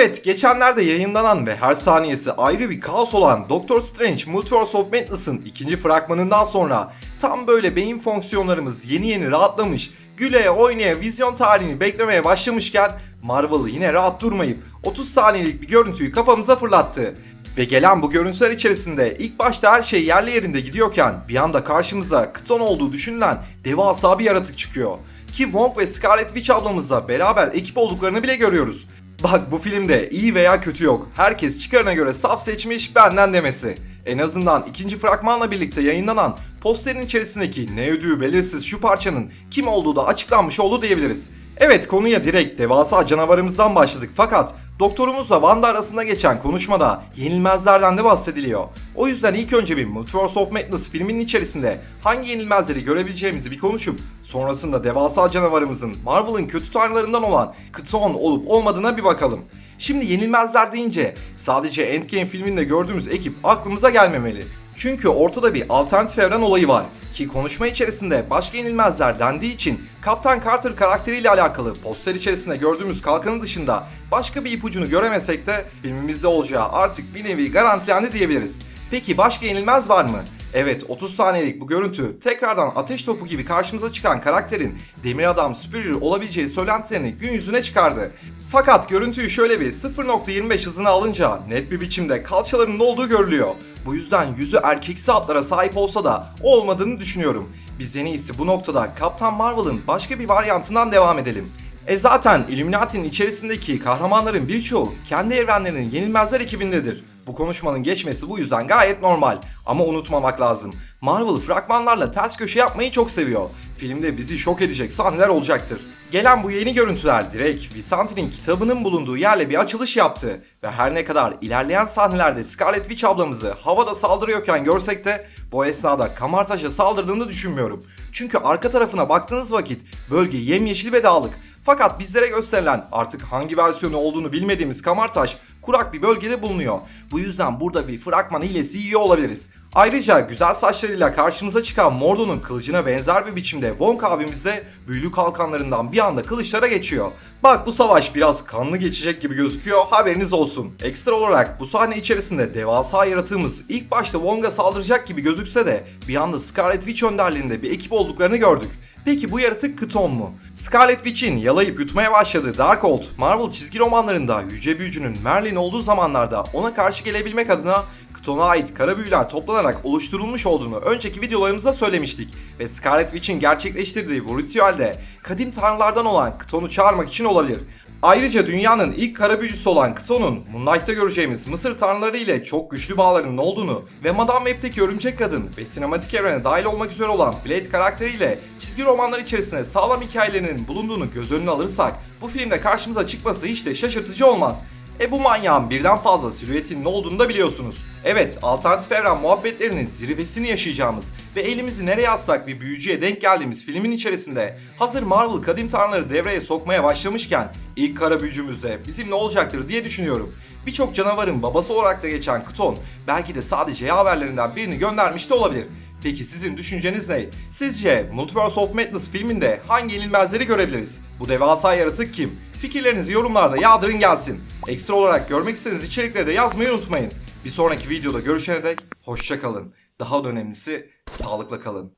Evet, geçenlerde yayınlanan ve her saniyesi ayrı bir kaos olan Doctor Strange Multiverse of Madness'ın ikinci fragmanından sonra tam böyle beyin fonksiyonlarımız yeni yeni rahatlamış, güleye oynaya vizyon tarihini beklemeye başlamışken Marvel yine rahat durmayıp 30 saniyelik bir görüntüyü kafamıza fırlattı. Ve gelen bu görüntüler içerisinde ilk başta her şey yerli yerinde gidiyorken bir anda karşımıza Kton olduğu düşünülen devasa bir yaratık çıkıyor. Ki Wong ve Scarlet Witch ablamızla beraber ekip olduklarını bile görüyoruz. Bak bu filmde iyi veya kötü yok. Herkes çıkarına göre saf seçmiş benden demesi. En azından ikinci fragmanla birlikte yayınlanan posterin içerisindeki ne ödüğü belirsiz şu parçanın kim olduğu da açıklanmış oldu diyebiliriz. Evet konuya direkt devasa canavarımızdan başladık fakat doktorumuzla Wanda arasında geçen konuşmada yenilmezlerden de bahsediliyor. O yüzden ilk önce bir Multiverse of Madness filminin içerisinde hangi yenilmezleri görebileceğimizi bir konuşup sonrasında devasa canavarımızın Marvel'ın kötü tanrılarından olan Kton olup olmadığına bir bakalım. Şimdi yenilmezler deyince sadece Endgame filminde gördüğümüz ekip aklımıza gelmemeli. Çünkü ortada bir alternatif evren olayı var ki konuşma içerisinde başka yenilmezler dendiği için Kaptan Carter karakteriyle alakalı poster içerisinde gördüğümüz kalkanı dışında başka bir ipucunu göremesek de filmimizde olacağı artık bir nevi garantilendi diyebiliriz. Peki başka yenilmez var mı? Evet 30 saniyelik bu görüntü tekrardan ateş topu gibi karşımıza çıkan karakterin Demir Adam Superior olabileceği söylentilerini gün yüzüne çıkardı. Fakat görüntüyü şöyle bir 0.25 hızına alınca net bir biçimde kalçalarının olduğu görülüyor. Bu yüzden yüzü erkeksi hatlara sahip olsa da o olmadığını düşünüyorum. Biz en iyisi bu noktada Kaptan Marvel'ın başka bir varyantından devam edelim. E zaten Illuminati'nin içerisindeki kahramanların birçoğu kendi evrenlerinin yenilmezler ekibindedir. Bu konuşmanın geçmesi bu yüzden gayet normal. Ama unutmamak lazım. Marvel fragmanlarla ters köşe yapmayı çok seviyor. Filmde bizi şok edecek sahneler olacaktır. Gelen bu yeni görüntüler direkt Visanti'nin kitabının bulunduğu yerle bir açılış yaptı. Ve her ne kadar ilerleyen sahnelerde Scarlet Witch ablamızı havada saldırıyorken görsek de bu esnada Kamartaş'a saldırdığını düşünmüyorum. Çünkü arka tarafına baktığınız vakit bölge yemyeşil ve dağlık. Fakat bizlere gösterilen artık hangi versiyonu olduğunu bilmediğimiz Kamartaş kurak bir bölgede bulunuyor. Bu yüzden burada bir fragman hilesi yiyor olabiliriz. Ayrıca güzel saçlarıyla karşımıza çıkan Mordo'nun kılıcına benzer bir biçimde Wong abimiz de büyülü kalkanlarından bir anda kılıçlara geçiyor. Bak bu savaş biraz kanlı geçecek gibi gözüküyor haberiniz olsun. Ekstra olarak bu sahne içerisinde devasa yaratığımız ilk başta Wong'a saldıracak gibi gözükse de bir anda Scarlet Witch önderliğinde bir ekip olduklarını gördük. Peki bu yaratık Kton mu? Scarlet Witch'in yalayıp yutmaya başladığı Darkhold, Marvel çizgi romanlarında Yüce Büyücü'nün Merlin olduğu zamanlarda ona karşı gelebilmek adına Kton'a ait kara büyüler toplanarak oluşturulmuş olduğunu önceki videolarımızda söylemiştik ve Scarlet Witch'in gerçekleştirdiği bu ritüelde kadim tanrılardan olan Kton'u çağırmak için olabilir. Ayrıca dünyanın ilk kara büyücüsü olan Kton'un Moonlight'ta göreceğimiz Mısır tanrıları ile çok güçlü bağlarının olduğunu ve Madame Web'teki örümcek kadın ve sinematik evrene dahil olmak üzere olan Blade karakteriyle çizgi romanlar içerisinde sağlam hikayelerinin bulunduğunu göz önüne alırsak bu filmde karşımıza çıkması hiç de şaşırtıcı olmaz. E bu manyağın birden fazla silüetin ne olduğunu da biliyorsunuz. Evet, alternatif evren muhabbetlerinin zirvesini yaşayacağımız ve elimizi nereye atsak bir büyücüye denk geldiğimiz filmin içerisinde hazır Marvel kadim tanrıları devreye sokmaya başlamışken ilk kara büyücümüz de bizim ne olacaktır diye düşünüyorum. Birçok canavarın babası olarak da geçen Kton belki de sadece yaverlerinden birini göndermiş de olabilir. Peki sizin düşünceniz ne? Sizce Multiverse of Madness filminde hangi yenilmezleri görebiliriz? Bu devasa yaratık kim? Fikirlerinizi yorumlarda yağdırın gelsin. Ekstra olarak görmek istediğiniz içerikleri de yazmayı unutmayın. Bir sonraki videoda görüşene dek hoşça kalın. Daha da önemlisi sağlıkla kalın.